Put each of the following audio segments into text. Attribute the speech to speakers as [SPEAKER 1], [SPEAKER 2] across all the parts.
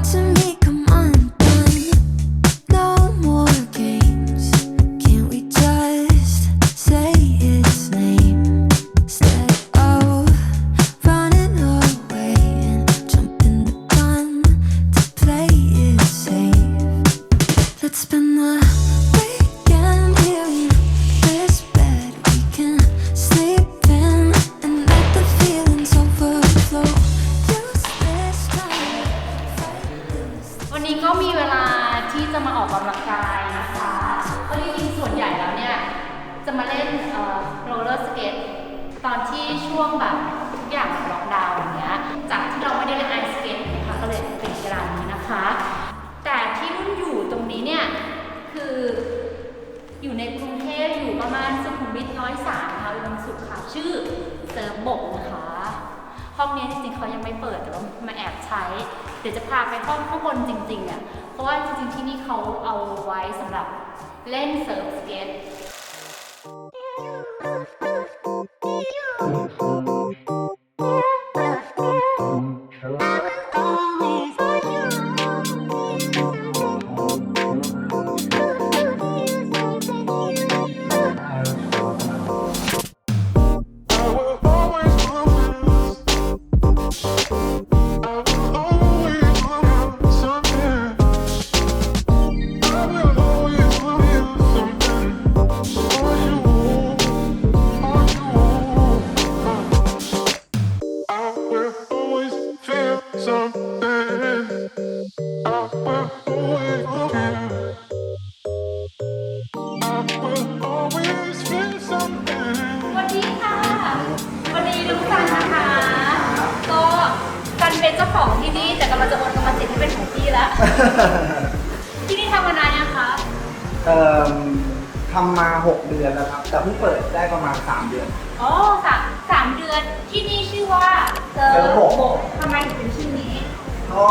[SPEAKER 1] Watching me
[SPEAKER 2] นี้ก็มีเวลาที่จะมาออกกำลังกายนะคะก็จริงๆส่วนใหญ่แล้วเนี่ย จะมาเล่นโรลเลอร์สเกตตอนที่ช่วงแบบทุกอย่างแบบล็อกดาวน์อย่างเงี้ย จากที่เราไม่ได้เล่นไอสเกตนะคะก็เลยเป็นกีฬานี้นะคะ แต่ที่นุ่นอยู่ตรงนี้เนี่ย คืออยู่ในกรุงเทพอยู่ประมาณสุขุมวิทร้อยสามค่ะอุดมสุขค่ะชื่อเซิร์ฟบกนะคะ ห้องนี้จริงๆเขายังไม่เปิดแต่ว่ามาแอบใช้ เดี๋ยวจะพาไปห้องข้างบนจริงๆเนี่ยเพราะว่าจริงๆที่นี่เขาเอาไว้สำหรับเล่นเซิร์ฟสเก็ต
[SPEAKER 3] ทำมา 6 เดือนแล้วครับ แต่เพิ่งเปิดได้ประมาณ 3 เดือน
[SPEAKER 2] อ๋อสามสามเดือนที่นี่ชื่อว่าเซิร์
[SPEAKER 3] เซิร์ฟบก
[SPEAKER 2] บกทำไมถึงเป็นชื่อนี้
[SPEAKER 3] ก็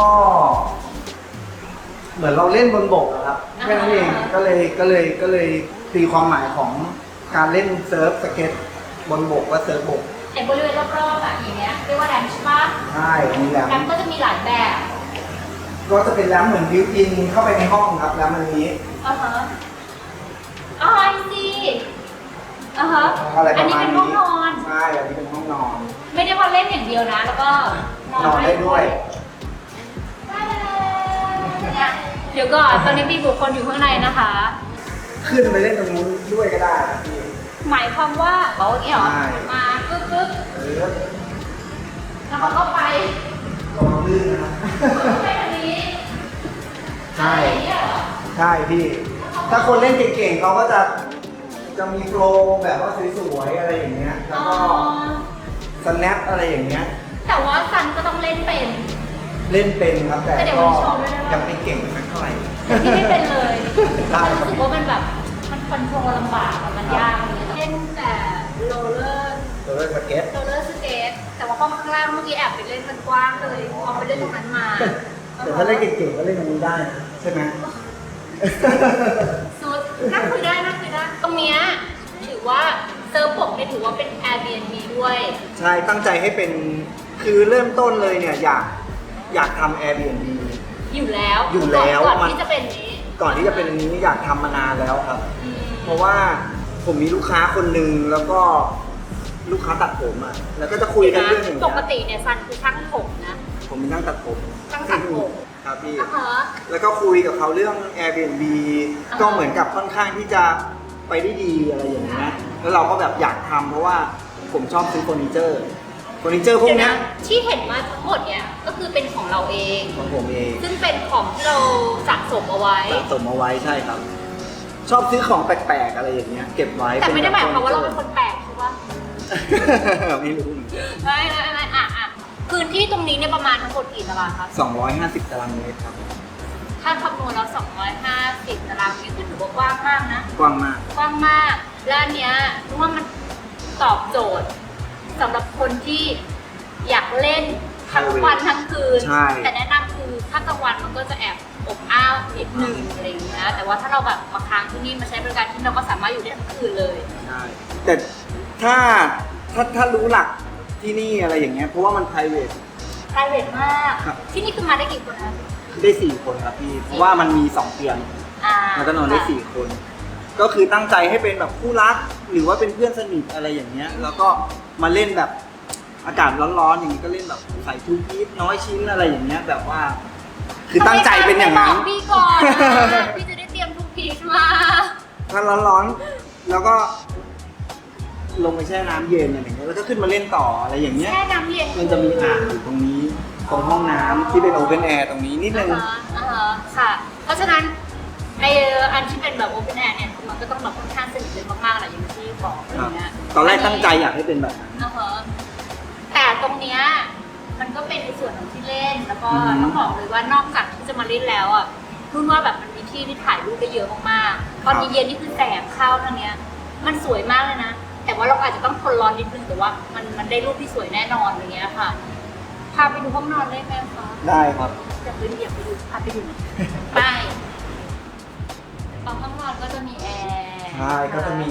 [SPEAKER 3] เหมือนเราเล่นบนบกอะครับ
[SPEAKER 2] อ่า
[SPEAKER 3] แค่นั้นเองก็เลยก็เลยก็เลยตีความหมายของการเล่นเซิร์ฟสเก็ตบนบกว่าเซิร์ฟบก
[SPEAKER 2] ไอ้บริเวณรอบๆอะอย่างเงี้ยเรียกว่าแรมใช่ปะ
[SPEAKER 3] ใช่มีแรม
[SPEAKER 2] แรมก็จะมีหลายแบบ
[SPEAKER 3] ก็จะเป็นแรมเหมือนบิวอินเข้าไปในห้องครับแรมอันนี้
[SPEAKER 2] อ่าฮะอ๋อไอซีอ่าฮะ
[SPEAKER 3] อะไรป
[SPEAKER 2] อัน
[SPEAKER 3] ระ
[SPEAKER 2] นี้
[SPEAKER 3] มาณ
[SPEAKER 2] เป็น
[SPEAKER 3] นี้
[SPEAKER 2] ห้องนอน
[SPEAKER 3] ใช่อันนี้เป็นห้องนอน
[SPEAKER 2] ไม่ได้ว่าเล่นอย่างเดียวนะ แล้วก็นอน
[SPEAKER 3] นอนได้ด้วย
[SPEAKER 2] เนี่ยเดี๋ยวก่อนตอนนี้มีบุคคลอยู่ข้างในนะคะ
[SPEAKER 3] ขึ้นไปเล่นตรงนู้นด้วยก็ได้ครับพี่
[SPEAKER 2] หมายความว่าเขาอย่างนี้เหรอ
[SPEAKER 3] ใช่
[SPEAKER 2] มาปึ๊บปึ๊บ
[SPEAKER 3] หรือ
[SPEAKER 2] แล้วเขาก็ไป
[SPEAKER 3] ลองลื่นนะครับ
[SPEAKER 2] ไปทางนี้
[SPEAKER 3] ใช่
[SPEAKER 2] อะไรอย่างเงี้ยเหรอ
[SPEAKER 3] ใช่พี่ ถ้าคนเล่นเก่งๆเขาก็จะจะมีโฟลว์แบบว่าสวยๆอะไรอย่างเงี้ยแล้
[SPEAKER 2] อ๋
[SPEAKER 3] ว
[SPEAKER 2] อ
[SPEAKER 3] ก็สแนปอะไรอย่างเงี้ย
[SPEAKER 2] แต่ว่าซันก็ต้องเล่นเป็น
[SPEAKER 3] เล่นเป็นครับแต่
[SPEAKER 2] แต่เดี๋ยว
[SPEAKER 3] ก็
[SPEAKER 2] มันโชว์ด้วยนะ
[SPEAKER 3] ยังไม่เก่งสักเท่าไหร่
[SPEAKER 2] แต่ที่ไม่เป็นเลย
[SPEAKER 3] ได้
[SPEAKER 2] รู้สึกว่ามันแบบมันคอนโทรลลำบากอะมันยากเลยเล่นแต่โรลเลอร์
[SPEAKER 3] ตัวเล่นสเก็ต
[SPEAKER 2] โรลเลอร์สเกตแต่ว่าห้องข้างล่างเมื่อกี้แอบไปเล่นมันกว้างเลยพอไปเล่นตรงนั้นมา
[SPEAKER 3] แต่ถ้าเล่นเก่งๆก็เล่นอันนี้ได้นะใช่ไหม
[SPEAKER 2] สุดนั่งคุยได้นั่งคุยได้ตรงเนี้ยถือว่าเซิร์ฟบกเนี่ยถือว่าเป็น Airbnb ด้วย
[SPEAKER 3] ใช่ตั้งใจให้เป็นคือเริ่มต้นเลยเนี่ยอยากอยากทำ Airbnb
[SPEAKER 2] อยู่แล้ว
[SPEAKER 3] อยู่แล้ว
[SPEAKER 2] ก่อน
[SPEAKER 3] มัน
[SPEAKER 2] ที่จะเป็นนี้
[SPEAKER 3] ก่อนที่จะเป็นอันนี้อยากทำมานานแล้วครับ
[SPEAKER 2] อืม
[SPEAKER 3] เพราะว่าผมมีลูกค้าคนหนึ่งแล้วก็ลูกค้าตัดผมอะแล้วก็จะคุยกันเรื่องอย่าง
[SPEAKER 2] ป
[SPEAKER 3] เงี้
[SPEAKER 2] ก
[SPEAKER 3] ย
[SPEAKER 2] ติเนี่ยซันคือช่างผมนะ
[SPEAKER 3] ผมมีนั่งตัดผม
[SPEAKER 2] ช่างตัดผม
[SPEAKER 3] ครับพี่
[SPEAKER 2] อ่าฮะ
[SPEAKER 3] แล้วก็คุยกับเขาเรื่อง Airbnb
[SPEAKER 2] อ่าฮะ
[SPEAKER 3] ก็เหมือนกับค่อนข้างที่จะไปได้ดีอะไรอย่างเงี้ย แล้วเราก็แบบอยากทำเพราะว่าผมชอบซื้อเฟอร์นิเจอร์ เฟอร์นิเจอร์พวก
[SPEAKER 2] เดี๋ยว
[SPEAKER 3] เนี้
[SPEAKER 2] นะ
[SPEAKER 3] ย
[SPEAKER 2] ที่เห็นมาทั้งหมดเนี่ยก็คือเป็นของเราเอง
[SPEAKER 3] ของผมเอง
[SPEAKER 2] ซึ่งเป็นของที่เราสะสมเอาไว้
[SPEAKER 3] สะสมเอาไว้ใช่ครับ ชอบซื้อของแปลกๆอะไรอย่างเงี้ย เก็บไว้
[SPEAKER 2] แต่ไม่ได้หมายความว่าเรา
[SPEAKER 3] ฟ
[SPEAKER 2] เป็นคนแปลกใช่ปะ
[SPEAKER 3] ไม่รู้เหมือนกัน
[SPEAKER 2] ไม่ไม่ไม่อะอะ พื้นที่ตรงนี้เนี่ยประมาณทั้งหมดกี่ตารางคะ
[SPEAKER 3] 250 ตารางเมตรครับ
[SPEAKER 2] ถ้าคำนวณแล้ว 250 ตารางเมตรก็ถือว่ากว้างมากนะ
[SPEAKER 3] กว้างมาก
[SPEAKER 2] กว้างมาก และอันเนี้ยรู้ว่ามันตอบโจทย์สำหรับคนที่อยากเล่นทั้งวันทั้งคืน
[SPEAKER 3] ใช่
[SPEAKER 2] แต่แนะนำคือถ้ากลางวันมันก็จะแอบอบอ้าวนิดนึงอะไรอย่างเงี้ย แต่ว่าถ้าเราแบบมาค้างที่นี่มาใช้บริการที่เราก็สามารถอยู่ได้ทั้งคืนเลย
[SPEAKER 3] ใช่ แต่ถ้าถ้าถ้ารู้หลัก ที่นี่อะไรอย่างเงี้ยเพราะว่ามัน p r i v a t
[SPEAKER 2] private มาก
[SPEAKER 3] ครับ
[SPEAKER 2] ที่นี่คือมาได้กี่คนคะ
[SPEAKER 3] ได้สี่คนครับพี่ เพราะว่ามันมีสองเตียง
[SPEAKER 2] อ่า
[SPEAKER 3] มันก็นอนได้สี่คน ก็คือตั้งใจให้เป็นแบบคู่รัก หรือว่าเป็นเพื่อนสนิทอะไรอย่างเงี้ย แล้วก็มาเล่นแบบอากาศร้อนๆอย่างนี้ก็เล่นแบบใส่ทูพีซน้อยชิ้นอะไรอย่างเงี้ยแบบว่า คือตั้งใจเป็นอย่างนั้น
[SPEAKER 2] ทำไมไม่บอกพี่ก่อนนะพี่จะได้เตรียมทุกพีชมา
[SPEAKER 3] ถ้าร้อนๆ แล้วก็ ลงไปแช่น้ำเย็นอะไรอย่างเงี้ยแล้วก็ขึ้นมาเล่นต่ออะไรอย่างเงี้ย
[SPEAKER 2] แช่น้ำเย็น
[SPEAKER 3] มันจะมีอ่างอยู่ตรงนี้ตรงห้องน้ำที่เป็นโอเพนแอร์ตรงนี้นิดนึง
[SPEAKER 2] อ่าฮะอ่าฮะค่ะ เพราะฉะนั้นไออันที่เป็นแบบโอเ n นแอร์เนี่ยมันก็ต้องแบบค่อนข้างสนิทกันมากๆแหละอย่างที่บอกอะไร
[SPEAKER 3] ครับ
[SPEAKER 2] เงี้ย
[SPEAKER 3] ตอนแรกตั้งใจอยากให้เป็นแบบนั้น
[SPEAKER 2] อ่าฮะแต่ตรงเนี้ยมันก็เป็นในส่วนของที่เล่นแล้วก็
[SPEAKER 3] อือฮึ
[SPEAKER 2] ต้องบอกเลยว่านอกจากที่จะมาเล่นแล้วอะรุ่นว่าแบบมันมีที่ที่ถ่ายรูปได้เยอะมากๆตอน
[SPEAKER 3] ครับ
[SPEAKER 2] เย็นๆนี่คือแสงเข้าทางเนี้ย มันสวยมากเลยนะ แต่ว่าเราอาจจะต้องทนร้อนนิดนึงแต่ว่ามันมันได้รูปที่สวยแน่นอนอย่างเงี้ยค่ะพาไปดูห้องนอนได้ไหมคะ
[SPEAKER 3] ได้ครับ
[SPEAKER 2] จะไปเดี๋ยวไปดูพาไปดูไปตอนห้องนอนก็จะมีแอร์
[SPEAKER 3] ใช่ก็จะมี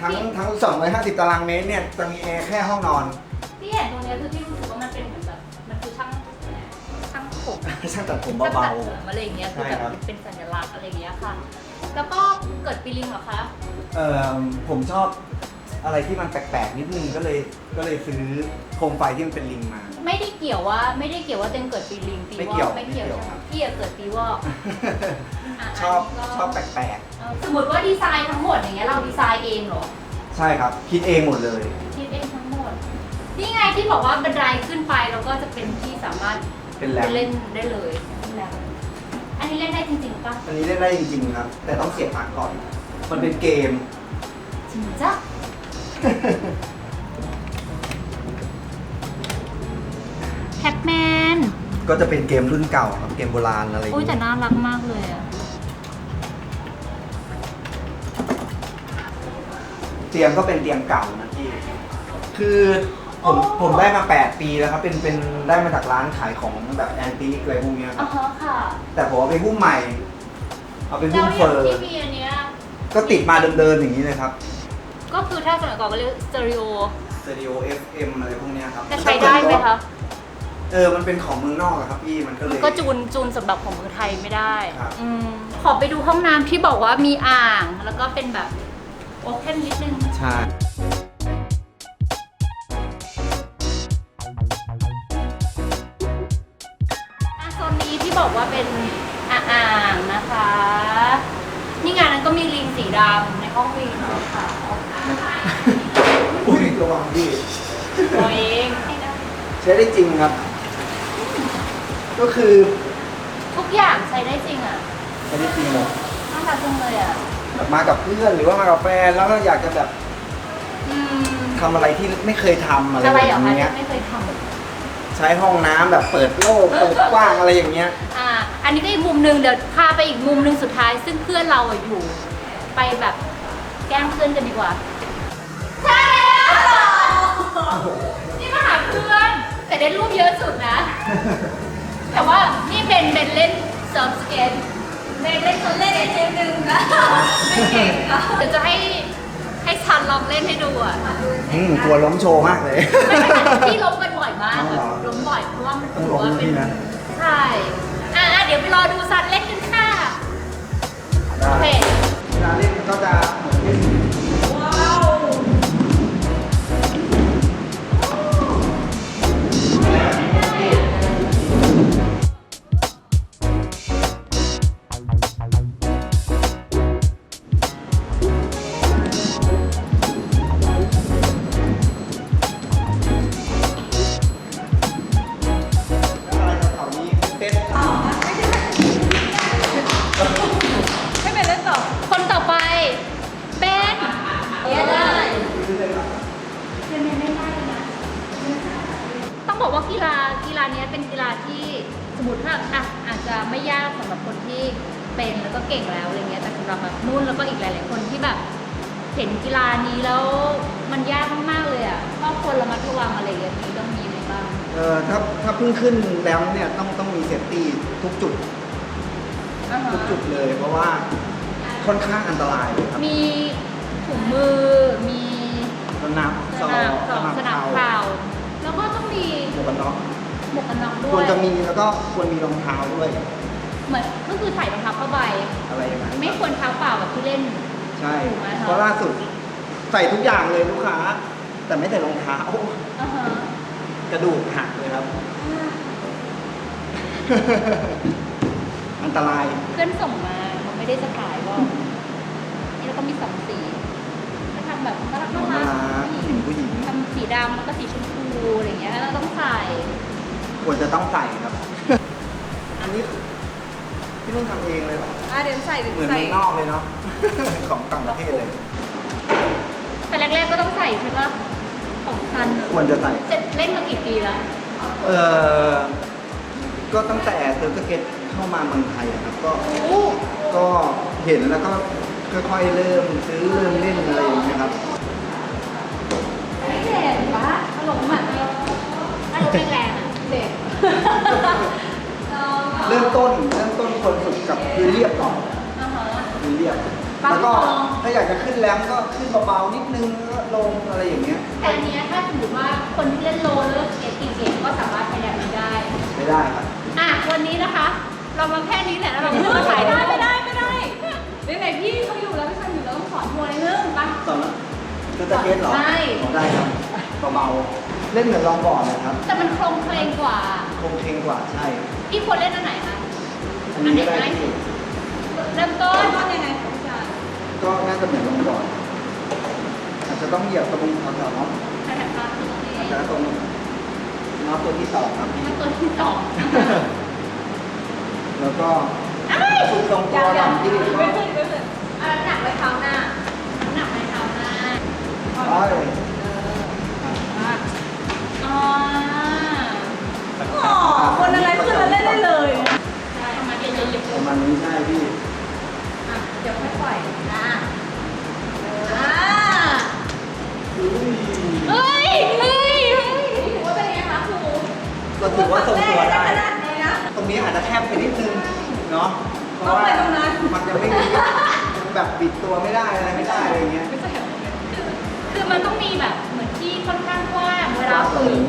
[SPEAKER 3] ทั้งทั้ง 250 ตารางเมตรเนี่ยจะมีแอร์แค่ห้องนอน
[SPEAKER 2] ที่เห็นตรงเนี้ยคือที่รู้สึกว่ามันเป็นเหมือนแบบมันคือช่างช่างผม
[SPEAKER 3] ช่างตัดผม
[SPEAKER 2] ช่าง
[SPEAKER 3] เบา
[SPEAKER 2] ตัดผมอะไรอย่างเงี้ยคือแบบ
[SPEAKER 3] ใช่ครับ
[SPEAKER 2] เป็นสัญลักษณ์อะไรอย่างเงี้ยค่ะ แล้วก็เกิดปีลิงเหรอคะ
[SPEAKER 3] ๆเอ่อผมชอบ อะไรที่มันแปลกๆนิดนึงก็เลยก็เลยซื้อโคมไฟที่มันเป็นลิงมา
[SPEAKER 2] ไม่ได้เกี่ยวว่าไม่ได้เกี่ยวว่าเต็มเกิดปีลิงปี
[SPEAKER 3] ไม่
[SPEAKER 2] ว
[SPEAKER 3] เกี่ยว
[SPEAKER 2] อกไม่เกี่ยว
[SPEAKER 3] ไม่เกี่ยว
[SPEAKER 2] ใช่ไหมพี่อะเกิดปีวอกะ
[SPEAKER 3] ชอบ
[SPEAKER 2] นนี้ก็
[SPEAKER 3] ชอบแปลก
[SPEAKER 2] เอ่อสมมติว่าดีไซน์ทั้งหมดอย่างเงี้ยเราดีไซน์เองเหรอ
[SPEAKER 3] ๆ ใช่ครับ คิดเองหมดเลย
[SPEAKER 2] คิดเองทั้งหมดนี่ไงที่บอกว่าบันไดขึ้นไปแล้วก็จะเป็นที่สามารถ
[SPEAKER 3] เป็นแร
[SPEAKER 2] ไป
[SPEAKER 3] ม
[SPEAKER 2] เล่นได้เลยเป็นแรมอันนี้เล่นได้จริงๆปะ
[SPEAKER 3] อันนี้เล่นได้จริงๆครับ แต่ต้องเสียบปลั๊กก่อน มันเป็นเกม
[SPEAKER 2] จริงจ้ะ แพ็กแมน
[SPEAKER 3] ก็จะเป็นเกมรุ่นเก่าครับเกมโบราณอะไรอย่าง
[SPEAKER 2] อุ้ยแต่
[SPEAKER 3] เงี้ย
[SPEAKER 2] น่ารักมากเลยอะ
[SPEAKER 3] เตียงก็เป็นเตียงเก่านะพี่ คือผมผมได้มา 8 ปีแล้วครับ เป็นเป็นได้มาจากร้านขายของแบบแอนติกอะไรพวกเนี้ยค
[SPEAKER 2] อ๋
[SPEAKER 3] รั
[SPEAKER 2] อบฮะค่ะ
[SPEAKER 3] แต่ผมเอาไปหุ้มใหม่ เอาไป
[SPEAKER 2] แล้
[SPEAKER 3] หุ้
[SPEAKER 2] ว
[SPEAKER 3] ม
[SPEAKER 2] อ
[SPEAKER 3] เฟ
[SPEAKER 2] ย่าง
[SPEAKER 3] อร์
[SPEAKER 2] ที่มีอันเนี้ย
[SPEAKER 3] ก็ติดมาเดิมๆอย่างนี้เลยครับ
[SPEAKER 2] ก็คือถ้าสมัยก่อนก็เรียกสเตอริโอ
[SPEAKER 3] สเตอริโอ FM อะไรพวกเนี้ยครับ
[SPEAKER 2] จะใช้ได้ไหมคะ
[SPEAKER 3] เออ มันเป็นของเมืองนอกอะครับพี่ มันก็เลย
[SPEAKER 2] ก็จูนจูนสำหรับของเมืองไทยไม่ได้
[SPEAKER 3] ครับ
[SPEAKER 2] อืมขอไปดูห้องน้ำที่บอกว่ามีอ่าง แล้วก็เป็นแบบโอเพนนิดนึง
[SPEAKER 3] ใช่
[SPEAKER 2] อะโซนนี้ที่บอกว่าเป็นอ่างนะคะ นี่งานนั้นก็มีลิงสีดำในห้องวีนค่ะ
[SPEAKER 3] อุ้ยระวังพี่
[SPEAKER 2] ตัวเอง
[SPEAKER 3] ใช้ได้จริงครับ ก็คือ
[SPEAKER 2] ทุกอย่างใช้ได้จริงอะ
[SPEAKER 3] ใช้ได้จริงหมด
[SPEAKER 2] น่ารักจังเลยอะ
[SPEAKER 3] แบบมากับเพื่อนหรือว่ามากับแฟนแล้วก็อยากจะแบบ
[SPEAKER 2] อืม
[SPEAKER 3] ทำอะไรที่ไม่เคยทำอะไร
[SPEAKER 2] อะไร
[SPEAKER 3] แบ
[SPEAKER 2] เหรอบคะ
[SPEAKER 3] เนี้
[SPEAKER 2] ที่
[SPEAKER 3] ย
[SPEAKER 2] ไม่เคยท
[SPEAKER 3] ใช้ห้องน้ำแบบเปิดโล่งเปิดกว้างอะไรอย่างเงี้ยำ
[SPEAKER 2] อ่า อันนี้ก็อีกมุมหนึ่งเดี๋ยวพาไปอีกมุมหนึ่งสุดท้าย ซึ่งเพื่อนเราอะอยู่ ไปแบบแกล้งเพื่อนกันดีกว่าใช่แล้วนี่มาหาเพื่อน แต่ได้รูปเยอะสุดนะ แต่ว่านี่เบนเบนเล่นเซิร์ฟสเก็ตเบนเล่นคนเล่นเองหนึ่งนะไม่เก่งค่ะเดี๋ยวจะให้ให้ชันลองเล่นให้ดูอะ
[SPEAKER 3] อืมกลัวล้มโชว์มากเลย
[SPEAKER 2] ไม่ใช่ที่ล้มกันบ่อยมาก
[SPEAKER 3] อ๋อเหรอ
[SPEAKER 2] ล้มบ่อยเพราะว่ามัน
[SPEAKER 3] ต้อง
[SPEAKER 2] ถือ
[SPEAKER 3] ล้ม
[SPEAKER 2] ว่าเป็น
[SPEAKER 3] นี่นะ
[SPEAKER 2] ใช่อะอะ เดี๋ยวไปรอดูซันเล่นกันค่ะโอเค
[SPEAKER 3] เวลาเล่นมันก็จะ เป็
[SPEAKER 2] นแล้วก็เก่งแล้วอะไรเงี้ยแต่สำหรับแบบนุ่นแล้วก็อีกหลาย ๆ คนที่แบบ เห็นกีฬานี้แล้วมันยากมากๆเลยอะก็ควรระมัดระวังอะไรอย่างนี้ต้องมีไหมบ้าง
[SPEAKER 3] เออถ้าถ้าเพิ่งขึ้นแล้วเนี่ยต้องต้องมีเซฟตี้ทุกจุด
[SPEAKER 2] อ่าฮะ
[SPEAKER 3] ทุกจุดเลย เพราะว่าค่อนข้างอันตรายเลยครับ
[SPEAKER 2] มีถุงมือมี
[SPEAKER 3] สนาม
[SPEAKER 2] ส
[SPEAKER 3] สอ
[SPEAKER 2] นาม
[SPEAKER 3] ง
[SPEAKER 2] สองสนาม
[SPEAKER 3] เข่า
[SPEAKER 2] เข่าแล้วก็ต้องมี
[SPEAKER 3] หมวกกันน็อก
[SPEAKER 2] หมวกกันน็อกด้
[SPEAKER 3] คววร
[SPEAKER 2] ย
[SPEAKER 3] จะมีแล้วก็ควรมีรองเท้าด้วย
[SPEAKER 2] เหมือนก็คือใส่รองเท้าผ้าใบ
[SPEAKER 3] อะไรอย่างนั้น
[SPEAKER 2] ไม่ควรเท้าเปล่าแบบที่เล่น
[SPEAKER 3] ใช่
[SPEAKER 2] ถูกไหมคะ
[SPEAKER 3] เพราะล่าสุด ใส่ทุกอย่างเลยลูกค้า แต่ไม่ใส่รองเท้า
[SPEAKER 2] อ่าฮะ
[SPEAKER 3] กระดูกหักเลยครับ อันตราย
[SPEAKER 2] เพื่อนส่งมาเขาไม่ได้จะขายก็นี่แล้วก็มีสองสีก็ทำแบบน่ารักน่า
[SPEAKER 3] น่า
[SPEAKER 2] รั
[SPEAKER 3] รั
[SPEAKER 2] ก
[SPEAKER 3] กผู้หญิงผู้หญิง
[SPEAKER 2] ทำสีดำแล้วก็สีชมพูอะไรอย่างเงี้ยแล้วต้องใส่
[SPEAKER 3] ควรจะต้องใส่ครับ อันนี้ พี่นุ่นทำเองเลยเหรอ
[SPEAKER 4] อะเดี๋ยวใส่เดี๋ยว
[SPEAKER 3] เหมือน
[SPEAKER 4] ใส่
[SPEAKER 3] เมืองนอกเลยเนาะ ของต่างประเทศเลย
[SPEAKER 2] แต่แรกๆก็ต้องใส่ใช่ปะของคัน
[SPEAKER 3] ควรจะใส่
[SPEAKER 2] เสร็จเล่นมากี่ปีแล้ว
[SPEAKER 3] เออก็ตั้งแต่เซิร์ฟสเก็ตเข้ามาเมืองไทยอะครับ ก็
[SPEAKER 2] โอ้
[SPEAKER 3] ก็เห็นแล้วก็ค่อยๆเริ่มซื้อเริ่มเล่นอะไรอย่างเงี้ยครับ
[SPEAKER 2] ไม่แรงปะตลกมากเลยถ้ารถแรงๆอะเด็ก
[SPEAKER 3] เริ่มต้นเริ่มต้นควรฝึกกับพื้นเรียบก่อน
[SPEAKER 2] อ่าฮะ
[SPEAKER 3] พื้นเรียบ
[SPEAKER 2] ปั๊บ
[SPEAKER 3] แล้วก็
[SPEAKER 2] ลง
[SPEAKER 3] ถ้าอยากจะขึ้นแรมก็ขึ้นเบาๆนิดนึงแล้วก็ลงอะไรอย่างเงี้ย
[SPEAKER 2] แต่อันเนี้ยถ้าสมมติว่าคนที่เล่นโรลเลอร์สเกตเก่งๆก็สามารถใช้แบบนี้ได้
[SPEAKER 3] ไม่ได้ครับ
[SPEAKER 2] อะวันนี้นะคะ เรามาแค่นี้แหละแล้วเราไม่ต้องมาขาย
[SPEAKER 4] ไม่
[SPEAKER 2] ได้
[SPEAKER 4] ได้
[SPEAKER 2] ไม่
[SPEAKER 4] ไม่
[SPEAKER 2] ได้
[SPEAKER 4] ได้ไม่ได้ไหนๆพี่เขาอยู่แล้วพี่ชันอยู่แล้วต้องสอนทัวร์นิดนึงไป
[SPEAKER 3] สอนเซิร์ฟสเก็ตเหรอ
[SPEAKER 2] ใช่
[SPEAKER 3] อ๋อได้ครับเบาๆ เล่นเหมือนลองบอร์ดนะครับ
[SPEAKER 2] แต่มันโครงเพลงกว่า
[SPEAKER 3] คงเพลงกว่าใช่
[SPEAKER 2] พี่ควรเล่นอันไหนคะ
[SPEAKER 3] อันนี้ก็ได้ที่
[SPEAKER 2] เริ่มต้น
[SPEAKER 4] ต้นยังไงคะพี่ชัน
[SPEAKER 3] ก็น่าจะเหมือนลองบอร์ดอาจจะต้องเหยียบตรงแถวๆน็อต
[SPEAKER 2] ใช่ค่ะตรงนี้
[SPEAKER 3] อาจจะตรงน็อตตัวที่สองครับ
[SPEAKER 2] มันตัวที่สอง
[SPEAKER 3] แล้วก็ฝึกทรงตัวก่อนที่
[SPEAKER 4] ไม่ขึ้นไม่ขึ้น
[SPEAKER 2] อะหนักไว้เท้าหน้าหนักไว้เท้าหน้า
[SPEAKER 3] ไปา
[SPEAKER 2] ณนี้
[SPEAKER 3] ใช่พี่
[SPEAKER 4] อะเดี๋ยวค่อยปล่อยอะอ่า
[SPEAKER 2] เฮ้ยเฮ้ยเฮ้ย
[SPEAKER 4] ถือว่าเป็นไงคะครู
[SPEAKER 3] ก็ถือว่าทรงตัวได้
[SPEAKER 4] ขนาดนี้นะ
[SPEAKER 3] ตรงนี้อาจจะแคบไปนิดนึงเนาะเพ
[SPEAKER 4] ต้อง
[SPEAKER 3] ราะว่า
[SPEAKER 4] ไปตรงนั้น
[SPEAKER 3] มันจะไม่มีแบบบิดตัวไม่ได้อะไรไม่ได้อะไรเงี้ย
[SPEAKER 2] คือมันต้องมีแบบเหมือนที่ค่อนข้างกว้างเวลาฝึก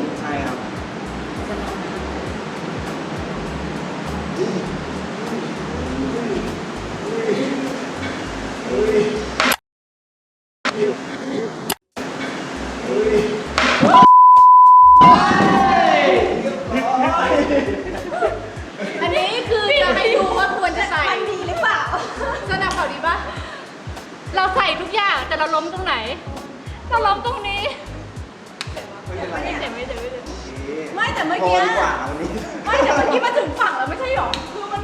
[SPEAKER 4] ส่
[SPEAKER 2] ทุกอย่างแต่เราล้มตรงไหน เราล้มตรงนี้
[SPEAKER 3] ไม่เป็นไร
[SPEAKER 2] ไม่เจ็บไม่เจ็บไม่เจ็บ
[SPEAKER 4] ไม่แต่เมื่อกี้
[SPEAKER 3] พดีกว่าวันนี้
[SPEAKER 4] ไม่แต่เมื่อกี้มาถึงฝั่งแล้วไม่ใช่หรอ คือมัน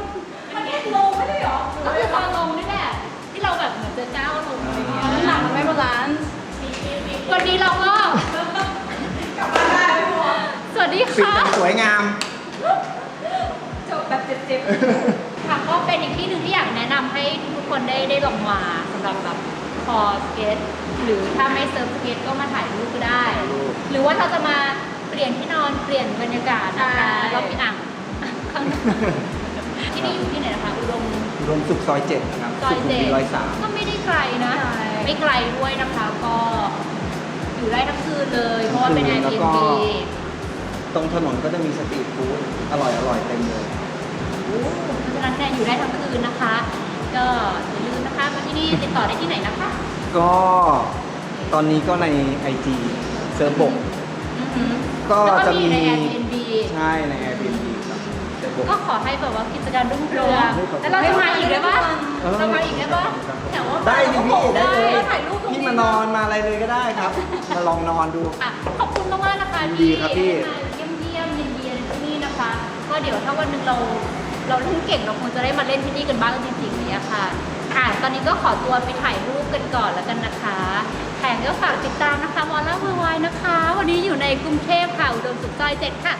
[SPEAKER 4] มันเอ็นลงไม่ใช่หรอ
[SPEAKER 2] ก็คือตอนลงนี่แหละที่เราแบบเหมือนจะก้าวลงอะไรเงี้ย
[SPEAKER 4] น้ำหนักมันไม่บาลานซ์
[SPEAKER 2] วันนี้เราก็
[SPEAKER 4] กลับบ้านได้ไม่พอ
[SPEAKER 2] สวัสดี
[SPEAKER 3] ปิด
[SPEAKER 2] ค่ะ
[SPEAKER 3] อย่างสวยงาม
[SPEAKER 4] จบแบบเจ็บ
[SPEAKER 2] ค่ะก็เป็นอีกที่หนึ่งที่อยากแนะนำให้ทุกคนได้ได้ลองมาสำหรับแบบค อสเก็ตหรือถ้าไม่เซิร์ฟสเก็ตก็มาถ่ายรูปก็ได้ หรือว่าเราจะมาเปลี่ยนที่นอนเปลี่ยนบรรยากาศนะคะเรามีอ่างข้างหน้าที่นี่อยู่ที่ไหนนะคะอุดม
[SPEAKER 3] รวมสุขซอยเจ็ดนะครับ
[SPEAKER 2] ซอย
[SPEAKER 3] สุขุม
[SPEAKER 2] เจ็
[SPEAKER 3] วิ
[SPEAKER 2] ด
[SPEAKER 3] ทร้อยสาม
[SPEAKER 2] ก็ไม่ได้ไกลนะไม่ไกลด้วยนะคะก็อยู่ได้ทั้งคืนเลย เพราะว่าเป็น Airbnb
[SPEAKER 3] ตรงถนนก็จะมีสตรีทฟู้ดอร่อยอร่อยๆเต็มเลย
[SPEAKER 2] เพราะฉะนั้นเนี่ยอยู่ได้ทั้งคืนนะคะ ก็อย่าลืมนะ คะมาที่นี่ติดต่อได้ที่ไหนนะคะ
[SPEAKER 3] ก็ตอนนี้ก็ใน IG เซิร์ฟบก
[SPEAKER 2] อือหือ
[SPEAKER 3] ก็
[SPEAKER 2] แล้ว
[SPEAKER 3] จะมี
[SPEAKER 2] ใน Airbnb
[SPEAKER 3] ใช่ใน Airbnb ครับเซิร์ฟบก
[SPEAKER 2] ก็ขอให้แบบว่ากิจการรุ่งเรือง
[SPEAKER 3] ขอบคุณ
[SPEAKER 2] แล้วเราจะมาอีกได้ปะ
[SPEAKER 3] เออ
[SPEAKER 2] เรามาอีกได้ปะแถวว่า
[SPEAKER 3] ได้ดิพี่ได้เลย
[SPEAKER 4] ถ่ายรูปตรงนี้
[SPEAKER 3] พี่มานอนมาอะไรเลยก็ได้ครับ มาลองนอนดู
[SPEAKER 2] อะขอบคุณมากๆนะคะ
[SPEAKER 3] ยินดีครับพี่
[SPEAKER 2] มาเยี่ยมเยี่ยมยินดีที่นี่นะคะ ก็เดี๋ยวถ้าวันหนึ่งเรา เราเล่นเก่งเราคงจะได้มาเล่นที่นี่กันบ้างจริงๆเนี่ยค่ะ ค่ะตอนนี้ก็ขอตัวไปถ่ายรูปกันก่อนแล้วกันนะคะแถมก็ฝากติดตามนะคะวอลล่าเวอร์ไวนะคะ วันนี้อยู่ในกรุงเทพค่ะอุดมสุขซอยเจ็ดค่ะ